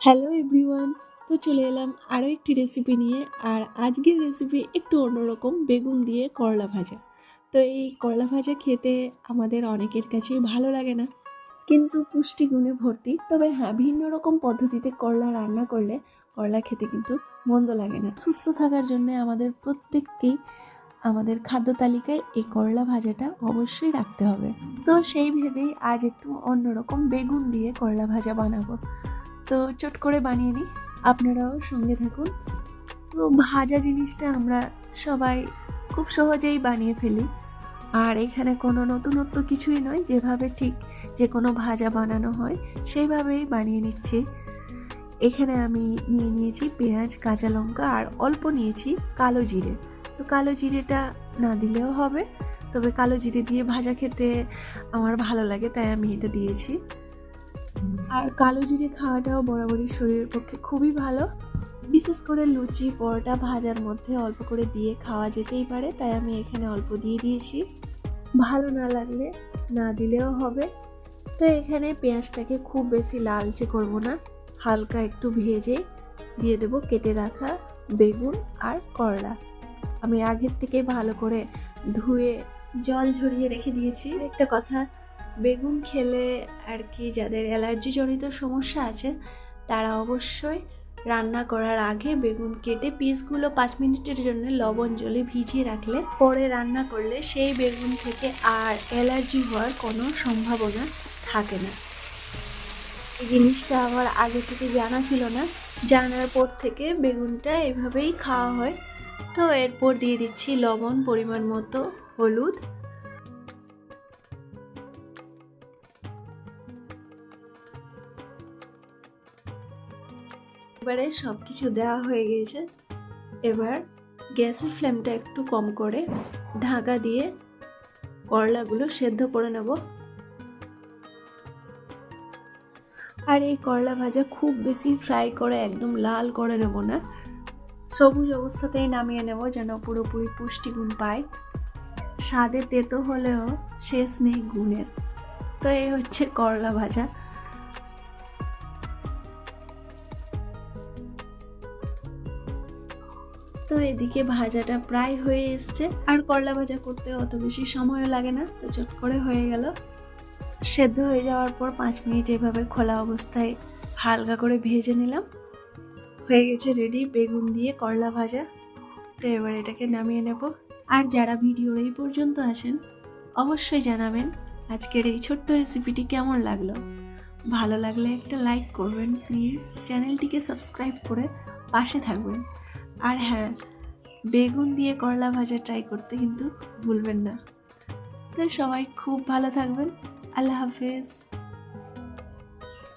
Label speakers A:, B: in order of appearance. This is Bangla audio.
A: হ্যালো এভরিওয়ান, তো চলে এলাম আরও একটি রেসিপি নিয়ে, আর আজকের রেসিপি একটু অন্যরকম, বেগুন দিয়ে করলা ভাজা। তো এই করলা ভাজা খেতে আমাদের অনেকের কাছেই ভালো লাগে না, কিন্তু পুষ্টিগুণে ভর্তি। তবে হ্যাঁ ভিন্ন রকম পদ্ধতিতে করলা রান্না করলে করলা খেতে কিন্তু মন্দ লাগে না। সুস্থ থাকার জন্য আমাদের প্রত্যেককেই আমাদের খাদ্য তালিকায় এই করলা ভাজাটা অবশ্যই রাখতে হবে। তো সেই ভেবেই আজ একটু অন্যরকম বেগুন দিয়ে করলা ভাজা বানাবো। তো চট করে বানিয়ে নিই। আপনারাও সঙ্গে থাকুন। তো ভাজা জিনিসটা আমরা সবাই খুব সহজেই বানিয়ে ফেলি। আর এখানে কোনো নতুনত্ব কিছুই নয়, যেভাবে ঠিক যে কোনো ভাজা বানানো হয়, সেইভাবেই বানিয়ে নিচ্ছি। এখানে আমি নিয়ে নিয়েছি পেঁয়াজ, কাঁচা লঙ্কা, আর অল্প নিয়েছি কালো জিরে। তো কালো জিরেটা না দিলেও হবে, তবে কালো জিরে দিয়ে ভাজা খেতে আমার ভালো লাগে, তাই আমি এটা দিয়েছি। আর কালো জিরে খাওয়াটাও বরাবরই শরীরের পক্ষে খুবই ভালো। বিশেষ করে লুচি, পরোটা ভাজার মধ্যে অল্প করে দিয়ে খাওয়া যেতেই পারে, তাই আমি এখানে অল্প দিয়ে দিয়েছি। ভালো না লাগলে না দিলেও হবে। তো এখানে পেঁয়াজটাকে খুব বেশি লালচে করব না, হালকা একটু ভেজে দিয়ে দেব কেটে রাখা বেগুন আর করলা। আমি আগের থেকে ভালো করে ধুয়ে জল ঝরিয়ে রেখে দিয়েছি। একটা কথা বেগুন খেলে আর কি যাদের অ্যালার্জি জনিত সমস্যা আছে, তারা অবশ্যই রান্না করার আগে বেগুন কেটে পিসগুলো পাঁচ মিনিটের জন্য লবণ জলে ভিজিয়ে রাখলে পরে রান্না করলে সেই বেগুন থেকে আর অ্যালার্জি হওয়ার কোনো সম্ভাবনা থাকে না। এই জিনিসটা আমার আগে থেকে জানা ছিল না। জানার পর থেকে বেগুনটা এভাবেই খাওয়া হয়। তো এরপর দিয়ে দিচ্ছি লবণ, পরিমাণ মতো হলুদ। এবারে সব কিছু দেওয়া হয়ে গিয়েছে। এবার গ্যাসের ফ্লেমটা একটু কম করে ঢাকা দিয়ে করলাগুলো সেদ্ধ করে নেব। আর এই করলা ভাজা খুব বেশি ফ্রাই করে একদম লাল করে নেব না। সবুজ অবস্থাতেই নামিয়ে নেব যেন পুরোপুরি পুষ্টিগুণ পায়। স্বাদে তেতো হলেও শেষ নেই গুণের। তো এই হচ্ছে করলা ভাজা। তো এদিকে ভাজাটা প্রায় হয়ে এসছে। আর করলা ভাজা করতে অত বেশি সময় লাগে না, তো চট করে হয়ে গেল। সেদ্ধ হয়ে যাওয়ার পর পাঁচ মিনিট এভাবে খোলা অবস্থায় হালকা করে ভেজে নিলাম। হয়ে গেছে রেডি বেগুন দিয়ে করলা ভাজা। তো এবার এটাকে নামিয়ে নেব। আর যারা ভিডিওর এই পর্যন্ত আছেন অবশ্যই জানাবেন আজকের এই ছোট্ট রেসিপিটি কেমন লাগল। ভালো লাগলে একটা লাইক করবেন প্লিজ চ্যানেলটিকে সাবস্ক্রাইব করে পাশে থাকবেন। আর হ্যাঁ বেগুন দিয়ে করলা ভাজা ট্রাই করতে কিন্তু ভুলবেন না। তো সবাই খুব ভালো থাকবেন। আল্লাহ হাফেজ।